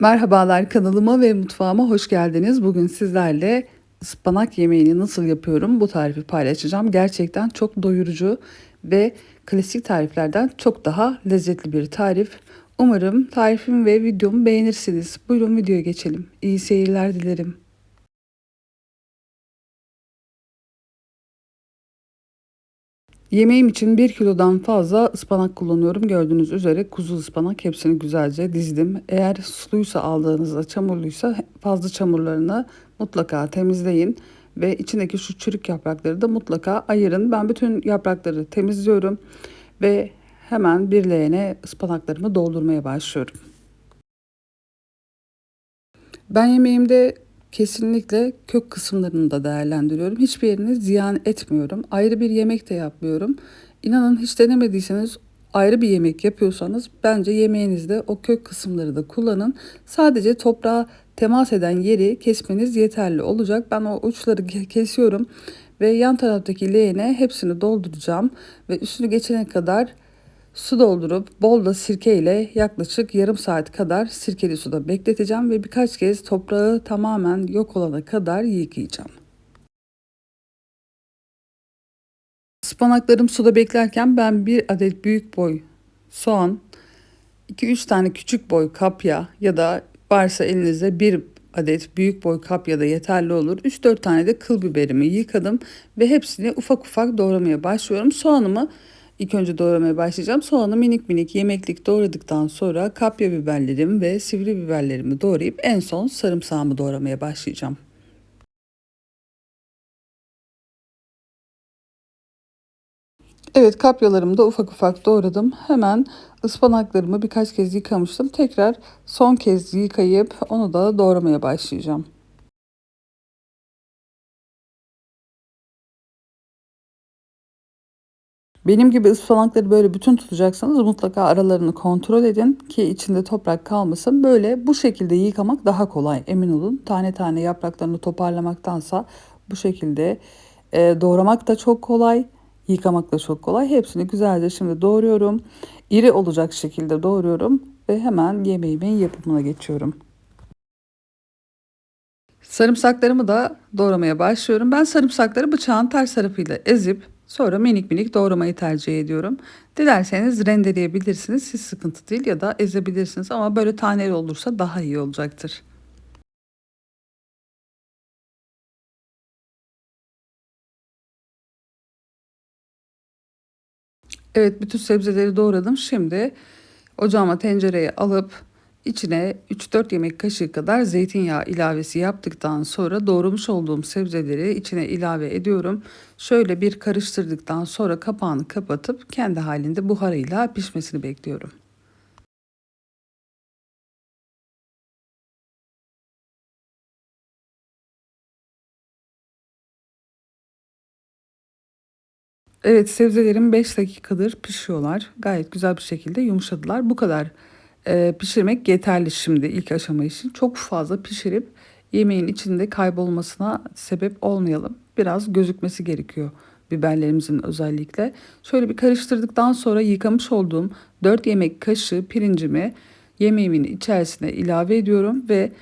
Merhabalar kanalıma ve mutfağıma hoş geldiniz. Bugün sizlerle ıspanak yemeğini nasıl yapıyorum bu tarifi paylaşacağım. Gerçekten çok doyurucu ve klasik tariflerden çok daha lezzetli bir tarif. Umarım tarifimi ve videomu beğenirsiniz. Buyurun videoya geçelim. İyi seyirler dilerim. Yemeğim için 1 kilodan fazla ıspanak kullanıyorum. Gördüğünüz üzere kuzu ıspanak hepsini güzelce dizdim. Eğer suluysa aldığınızda çamurluysa fazla çamurlarını mutlaka temizleyin. Ve içindeki şu çürük yaprakları da mutlaka ayırın. Ben bütün yaprakları temizliyorum. Ve hemen bir leğene ıspanaklarımı doldurmaya başlıyorum. Ben yemeğimde kesinlikle kök kısımlarını da değerlendiriyorum. Hiçbir yerini ziyan etmiyorum. Ayrı bir yemek de yapmıyorum. İnanın hiç denemediyseniz ayrı bir yemek yapıyorsanız bence yemeğinizde o kök kısımları da kullanın. Sadece toprağa temas eden yeri kesmeniz yeterli olacak. Ben o uçları kesiyorum ve yan taraftaki leğene hepsini dolduracağım ve üstünü geçene kadar Su doldurup bol da sirke ile yaklaşık yarım saat kadar sirkeli suda bekleteceğim ve birkaç kez toprağı tamamen yok olana kadar yıkayacağım. Ispanaklarım suda beklerken ben bir adet büyük boy soğan, 2-3 tane küçük boy kapya ya da varsa elinizde bir adet büyük boy kapya da yeterli olur. 3-4 tane de kıl biberimi yıkadım ve hepsini ufak ufak doğramaya başlıyorum. Soğanımı İlk önce doğramaya başlayacağım. Soğanı minik minik yemeklik doğradıktan sonra kapya biberlerim ve sivri biberlerimi doğrayıp en son sarımsağımı doğramaya başlayacağım. Evet kapyalarımı da ufak ufak doğradım. Hemen ıspanaklarımı birkaç kez yıkamıştım. Tekrar son kez yıkayıp onu da doğramaya başlayacağım. Benim gibi ıspanakları böyle bütün tutacaksanız mutlaka aralarını kontrol edin ki içinde toprak kalmasın. Böyle bu şekilde yıkamak daha kolay emin olun. Tane tane yapraklarını toparlamaktansa bu şekilde e, doğramak da çok kolay. Yıkamak da çok kolay. Hepsini güzelce şimdi doğruyorum. İri olacak şekilde doğruyorum ve hemen yemeğimin yapımına geçiyorum. Sarımsaklarımı da doğramaya başlıyorum. Ben sarımsakları bıçağın ters tarafıyla ezip Sonra minik minik doğramayı tercih ediyorum. Dilerseniz rendeleyebilirsiniz. Siz sıkıntı değil ya da ezebilirsiniz ama böyle taneli olursa daha iyi olacaktır. Evet bütün sebzeleri doğradım. Şimdi ocağıma tencereye alıp İçine 3-4 yemek kaşığı kadar zeytinyağı ilavesi yaptıktan sonra doğramış olduğum sebzeleri içine ilave ediyorum. Şöyle bir karıştırdıktan sonra kapağını kapatıp kendi halinde buharıyla pişmesini bekliyorum. Evet sebzelerim 5 dakikadır pişiyorlar. Gayet güzel bir şekilde yumuşadılar. Bu kadar e, pişirmek yeterli şimdi ilk aşama için. Çok fazla pişirip yemeğin içinde kaybolmasına sebep olmayalım. Biraz gözükmesi gerekiyor biberlerimizin özellikle. Şöyle bir karıştırdıktan sonra yıkamış olduğum 4 yemek kaşığı pirincimi yemeğimin içerisine ilave ediyorum ve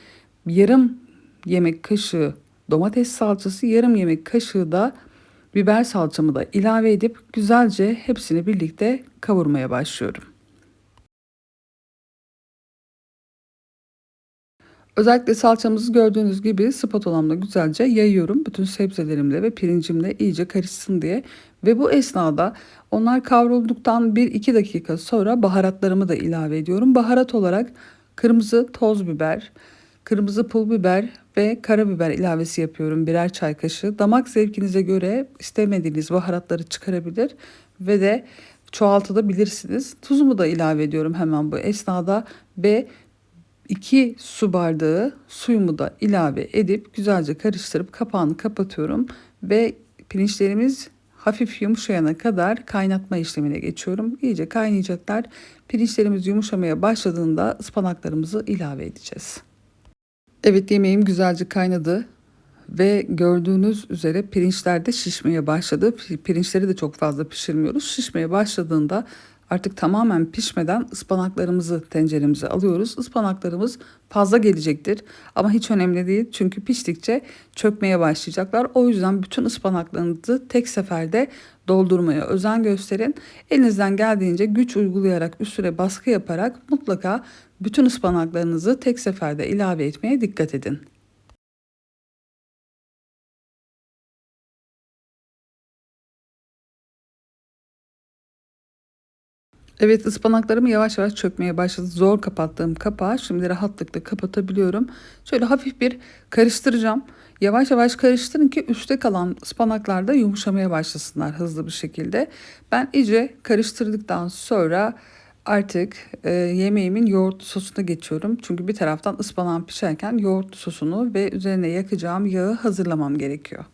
yarım yemek kaşığı domates salçası, yarım yemek kaşığı da biber salçamı da ilave edip güzelce hepsini birlikte kavurmaya başlıyorum. Özellikle salçamızı gördüğünüz gibi spatulamla güzelce yayıyorum. Bütün sebzelerimle ve pirincimle iyice karışsın diye. Ve bu esnada onlar kavrulduktan 1-2 dakika sonra baharatlarımı da ilave ediyorum. Baharat olarak kırmızı toz biber, kırmızı pul biber ve karabiber ilavesi yapıyorum birer çay kaşığı. Damak zevkinize göre istemediğiniz baharatları çıkarabilir ve de çoğaltabilirsiniz. Tuzumu da ilave ediyorum hemen bu esnada ve 2 su bardağı suyumu da ilave edip güzelce karıştırıp kapağını kapatıyorum ve pirinçlerimiz hafif yumuşayana kadar kaynatma işlemine geçiyorum. İyice kaynayacaklar. Pirinçlerimiz yumuşamaya başladığında ıspanaklarımızı ilave edeceğiz. Evet yemeğim güzelce kaynadı ve gördüğünüz üzere pirinçler de şişmeye başladı. Pirinçleri de çok fazla pişirmiyoruz. Şişmeye başladığında Artık tamamen pişmeden ıspanaklarımızı tenceremize alıyoruz. Ispanaklarımız fazla gelecektir ama hiç önemli değil çünkü piştikçe çökmeye başlayacaklar. O yüzden bütün ıspanaklarınızı tek seferde doldurmaya özen gösterin. Elinizden geldiğince güç uygulayarak üstüne baskı yaparak mutlaka bütün ıspanaklarınızı tek seferde ilave etmeye dikkat edin. Evet ıspanaklarım yavaş yavaş çökmeye başladı. Zor kapattığım kapağı şimdi rahatlıkla kapatabiliyorum. Şöyle hafif bir karıştıracağım. Yavaş yavaş karıştırın ki üstte kalan ıspanaklar da yumuşamaya başlasınlar hızlı bir şekilde. Ben iyice karıştırdıktan sonra artık e, yemeğimin yoğurtlu sosuna geçiyorum. Çünkü bir taraftan ıspanağım pişerken yoğurtlu sosunu ve üzerine yakacağım yağı hazırlamam gerekiyor.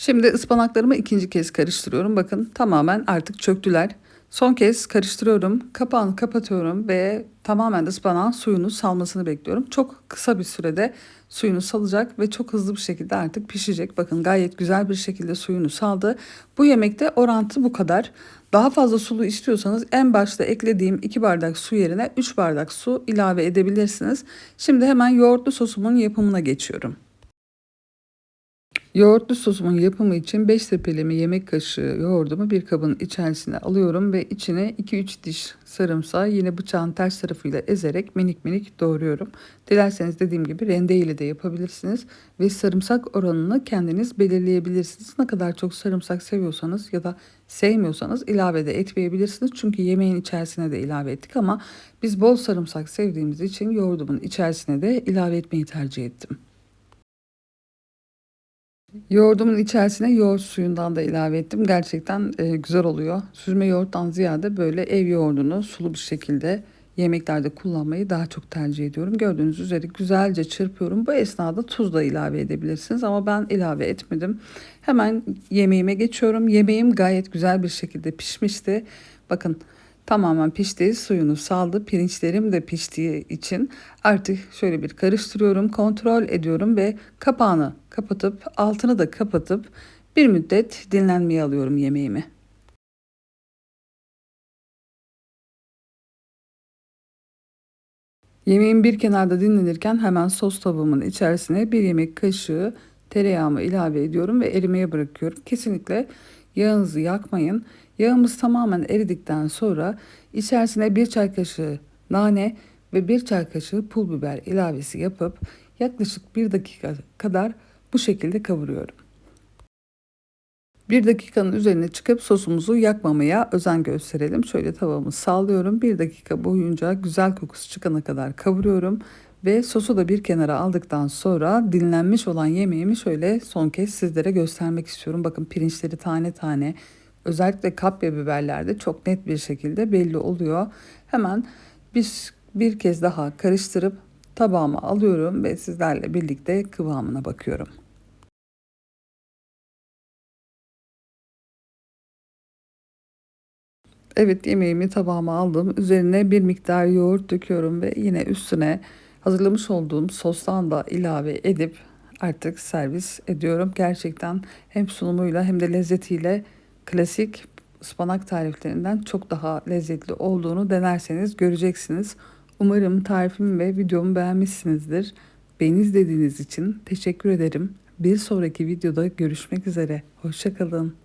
Şimdi ıspanaklarımı ikinci kez karıştırıyorum. Bakın tamamen artık çöktüler. Son kez karıştırıyorum. Kapağını kapatıyorum ve tamamen ıspanağın suyunu salmasını bekliyorum. Çok kısa bir sürede suyunu salacak ve çok hızlı bir şekilde artık pişecek. Bakın gayet güzel bir şekilde suyunu saldı. Bu yemekte orantı bu kadar. Daha fazla sulu istiyorsanız en başta eklediğim 2 bardak su yerine 3 bardak su ilave edebilirsiniz. Şimdi hemen yoğurtlu sosumun yapımına geçiyorum. Yoğurtlu sosumun yapımı için 5 tepeleme yemek kaşığı yoğurdumu bir kabın içerisine alıyorum ve içine 2-3 diş sarımsağı yine bıçağın ters tarafıyla ezerek minik minik doğruyorum. Dilerseniz dediğim gibi rende ile de yapabilirsiniz ve sarımsak oranını kendiniz belirleyebilirsiniz. Ne kadar çok sarımsak seviyorsanız ya da sevmiyorsanız ilave de etmeyebilirsiniz. Çünkü yemeğin içerisine de ilave ettik ama biz bol sarımsak sevdiğimiz için yoğurdumun içerisine de ilave etmeyi tercih ettim. Yoğurdumun içerisine yoğurt suyundan da ilave ettim. Gerçekten e, güzel oluyor. Süzme yoğurttan ziyade böyle ev yoğurdunu sulu bir şekilde yemeklerde kullanmayı daha çok tercih ediyorum. Gördüğünüz üzere güzelce çırpıyorum. Bu esnada tuz da ilave edebilirsiniz ama ben ilave etmedim. Hemen yemeğime geçiyorum. Yemeğim gayet güzel bir şekilde pişmişti. Bakın tamamen pişti. Suyunu saldı. Pirinçlerim de piştiği için artık şöyle bir karıştırıyorum. Kontrol ediyorum ve kapağını kapatıp altını da kapatıp bir müddet dinlenmeye alıyorum yemeğimi. Yemeğim bir kenarda dinlenirken hemen sos tavuğumun içerisine bir yemek kaşığı tereyağımı ilave ediyorum ve erimeye bırakıyorum. Kesinlikle yağınızı yakmayın. Yağımız tamamen eridikten sonra içerisine bir çay kaşığı nane ve bir çay kaşığı pul biber ilavesi yapıp yaklaşık bir dakika kadar bu şekilde kavuruyorum. Bir dakikanın üzerine çıkıp sosumuzu yakmamaya özen gösterelim. Şöyle tavamı sallıyorum. Bir dakika boyunca güzel kokusu çıkana kadar kavuruyorum. Ve sosu da bir kenara aldıktan sonra dinlenmiş olan yemeğimi şöyle son kez sizlere göstermek istiyorum. Bakın pirinçleri tane tane özellikle kapya biberlerde çok net bir şekilde belli oluyor. Hemen bir, bir kez daha karıştırıp tabağıma alıyorum ve sizlerle birlikte kıvamına bakıyorum. Evet yemeğimi tabağıma aldım. Üzerine bir miktar yoğurt döküyorum ve yine üstüne hazırlamış olduğum sostan da ilave edip artık servis ediyorum. Gerçekten hem sunumuyla hem de lezzetiyle klasik ıspanak tariflerinden çok daha lezzetli olduğunu denerseniz göreceksiniz. Umarım tarifimi ve videomu beğenmişsinizdir. Beni izlediğiniz için teşekkür ederim. Bir sonraki videoda görüşmek üzere. Hoşçakalın.